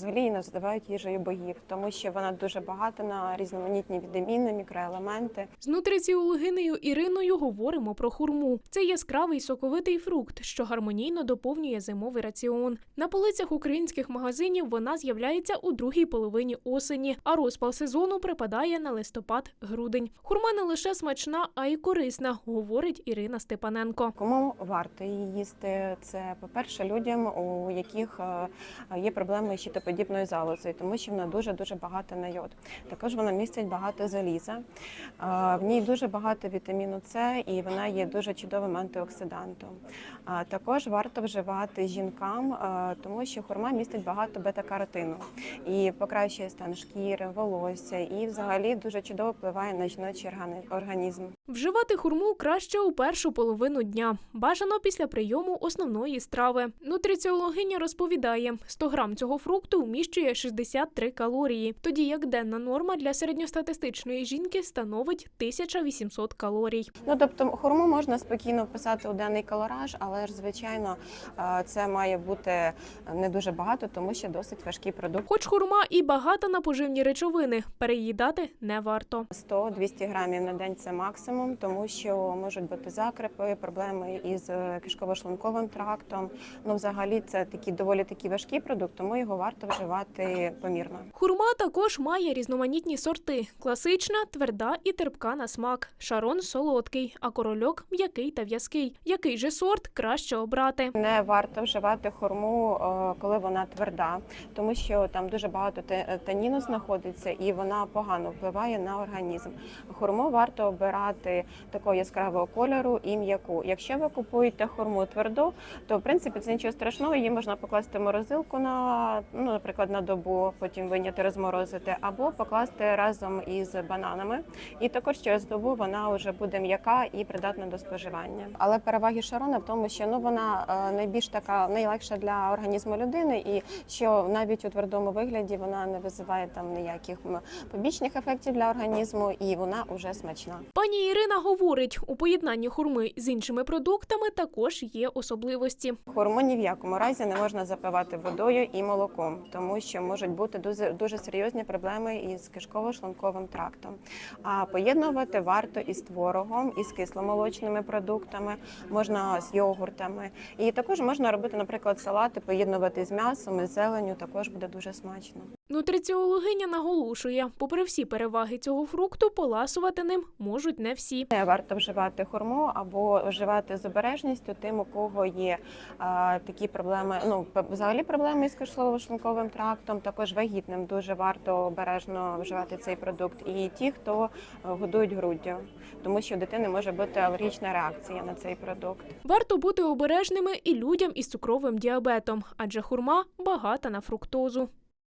Взагалі її називають їжею богів, тому що вона дуже багата на різноманітні вітаміни, мікроелементи. З нутриціологинею Іриною говоримо про хурму. Це яскравий соковитий фрукт, що гармонійно доповнює зимовий раціон. На полицях українських магазинів вона з'являється у другій половині осені, а розпал сезону припадає на листопад-грудень. Хурма не лише смачна, а й корисна, говорить Ірина Степаненко. Кому варто її їсти? Це, по-перше, людям, у яких е, є проблеми з щитоподібною залозою, тому що вона дуже дуже багата на йод. Також вона містить багато заліза. В ній дуже багато вітаміну С і вона є дуже чудовим антиоксидантом. Також варто вживати жінкам, тому що хурма містить багато бета-каротину і покращує стан шкіри, волосся, і взагалі дуже чудово впливає на жіночий організм. Вживати хурму краще у першу половину дня. Бажано після прийому основної страви. Нутриціологиня розповідає, 100 грам цього фрукту вміщує 63 калорії, тоді як денна норма для середньостатистичної жінки становить 1800 калорій. Ну тобто хурму можна спокійно вписати у денний калораж, але ж звичайно це має бути не дуже багато, тому що досить важкий продукт. Хоч хурма і багата на поживні речовини, переїдати не варто. 100-200 грамів на день це максимум, тому що можуть бути закрепи, проблеми із е, кишково-шлунковим трактом. Ну, взагалі, це такий доволі такий важкий продукт, тому його варто вживати помірно. Хурма також має різноманітні сорти: класична, тверда і терпка на смак. Шарон солодкий, а корольок м'який та в'язкий. Який же сорт краще обрати? Не варто вживати хурму, е, коли вона тверда, тому що там дуже багато те- таніну знаходиться і вона погано впливає на організм. Хурму варто обирати такого яскравого кольору і м'яку. Якщо ви купуєте хурму тверду, то в принципі це нічого страшного. Її можна покласти в морозилку на ну, наприклад, на добу, потім виняти, розморозити, або покласти разом із бананами. І також через добу вона вже буде м'яка і придатна до споживання. Але переваги шарона в тому, що ну вона е, найбільш така найлегша для організму людини, і що навіть у твердому вигляді вона не визиває там ніяких побічних ефектів для організму, і вона вже смачна. Пані Ірина говорить, у поєднанні хурми з іншими продуктами також є особливості. Хурму ні в якому разі не можна запивати водою і молоком, тому що можуть бути дуже, дуже серйозні проблеми із кишково-шлунковим трактом. А поєднувати варто із творогом, із кисломолочними продуктами, можна з йогуртами. І також можна робити, наприклад, салати, поєднувати з м'ясом, із зеленню, також буде дуже смачно. Нутриціологиня наголошує, попри всі переваги цього фрукту, поласувати ним можуть не всі. Не варто вживати хурму або вживати з обережністю тим, у кого є а, такі проблеми. Ну взагалі проблеми із кишково-шлунковим трактом. Також вагітним дуже варто обережно вживати цей продукт. І ті, хто е, годують груддю, тому що у дитини може бути алергічна реакція на цей продукт. Варто бути обережними і людям із цукровим діабетом, адже хурма багата на фруктозу.